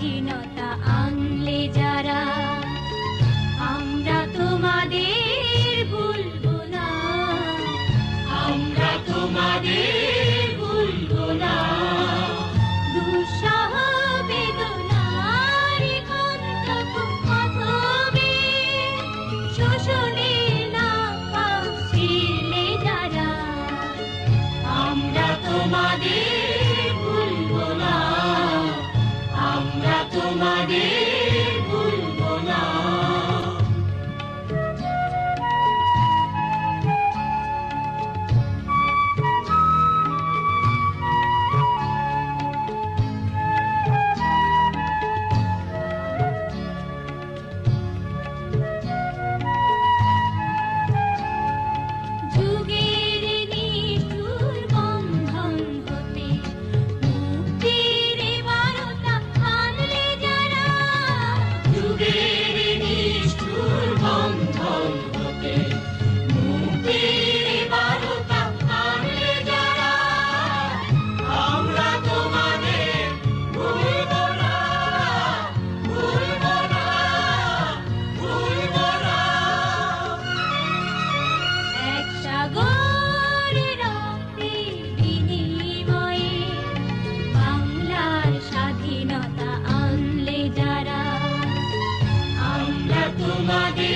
স্বাধীনতা আনলে যারা আমরা তোমাদের ভুলবো না। আমরা তোমাদের ভুলবো আমরা তোমাদের Madi.